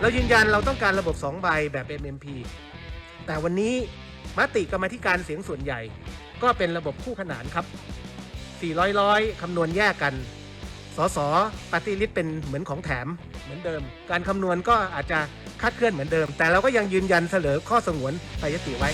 เรายืนยันเราต้องการระบบ 2 ใบแบบ MMP แต่วันนี้มติกรรมธิการเสียงส่วนใหญ่ ก็เป็นระบบคู่ขนานครับ 400ร้อยคำนวณแยกกัน สสปฏิริษเป็นเหมือนของแถมเหมือนเดิม การคำนวณก็อาจจะคาดเคลื่อนเหมือนเดิม แต่เราก็ยังยืนยันเสนอข้อสงวนไปยติไว้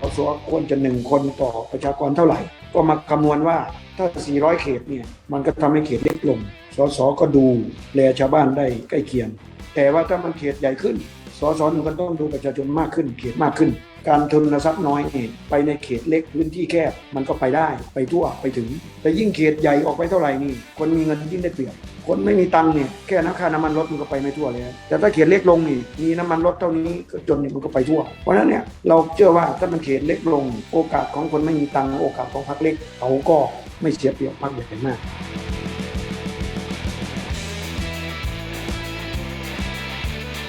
สสควรจะหนึ่งคนต่อประชากรเท่าไหร่ ก็มาคำนวณว่าถ้า 400 เขตเนี่ยมันก็ทำให้เขตเล็กลง สสก็ดูแลชาวบ้านได้ใกล้เคียง แต่ว่าถ้ามันเขตใหญ่ขึ้น สสหนึ่งก็ต้องดูประชาชนมากขึ้นเขตมากขึ้น การทุนทรัพย์น้อยเนี่ยไปในเขตเล็กพื้นที่แคบมันก็ไปได้ไปทั่วไปถึง แต่ยิ่งเขตใหญ่ออกไปเท่าไหร่นี่คนมีเงินยิ่งได้เปรียบคนไม่มีตังค์เนี่ยแค่น้ำค่าน้ำมันรถมันก็ไปไม่ทั่วแล้วแต่ถ้าเขตเล็กลงนี่มีน้ำมันรถเท่านี้ก็จนนี่มันก็ไปทั่ว เพราะฉะนั้นเนี่ยเราเชื่อว่าถ้ามันเขตเล็กลง โอกาสของคนไม่มีตังค์โอกาสของพรรคเล็กเขาก็ไม่เสียเปรียบพรรคใหญ่มาก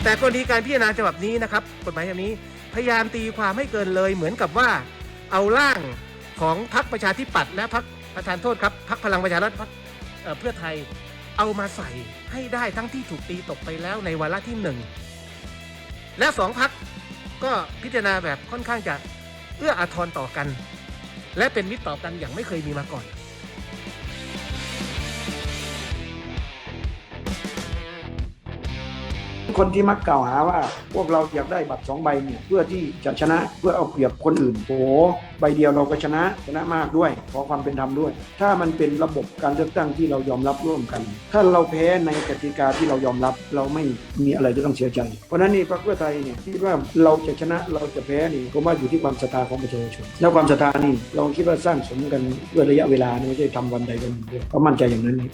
แต่กรณีการพิจารณาฉบับนี้นะครับกฎหมายฉบับนี้พยายามตีความให้เกินเลยเหมือนกับว่าเอาร่างของพรรคประชาธิปัตย์และพรรคประธานโทษครับพรรคพลังประชารัฐพรรคเอ่อเพื่อไทยเอามาใส่ให้ได้ทั้งที่ถูกตีตกไปแล้วในวาระที่หนึ่งและสองพรรคก็พิจารณาแบบค่อนข้างจะเอื้ออาทรต่อกัน และเป็นมิตรต่อกันอย่างไม่เคยมีมาก่อน คนที่มักกล่าวหาว่า พวกเราอยากได้บัตรสองใบเนี่ยเพื่อที่จะชนะเพื่อเอาเปรียบคนอื่นโอ้โหใบเดียวเราก็ชนะชนะมากด้วย ขอความเป็นธรรมด้วย ถ้ามันเป็นระบบการเลือกตั้งที่เรายอมรับร่วมกัน ถ้าเราแพ้ในกติกาที่เรายอมรับเราไม่มีอะไรที่ต้องเสียใจ เพราะนั้นนี่พรรคเพื่อไทยเนี่ยคิดว่าเราจะชนะเราจะแพ้นี่ผมว่าอยู่ที่ความศรัทธาของประชาชนแล้วความศรัทธานี่เราคิดว่าสร้างสมกันด้วยระยะเวลานะไม่ใช่ทำวันใดวันหนึ่งก็มั่นใจอย่างนั้นนี่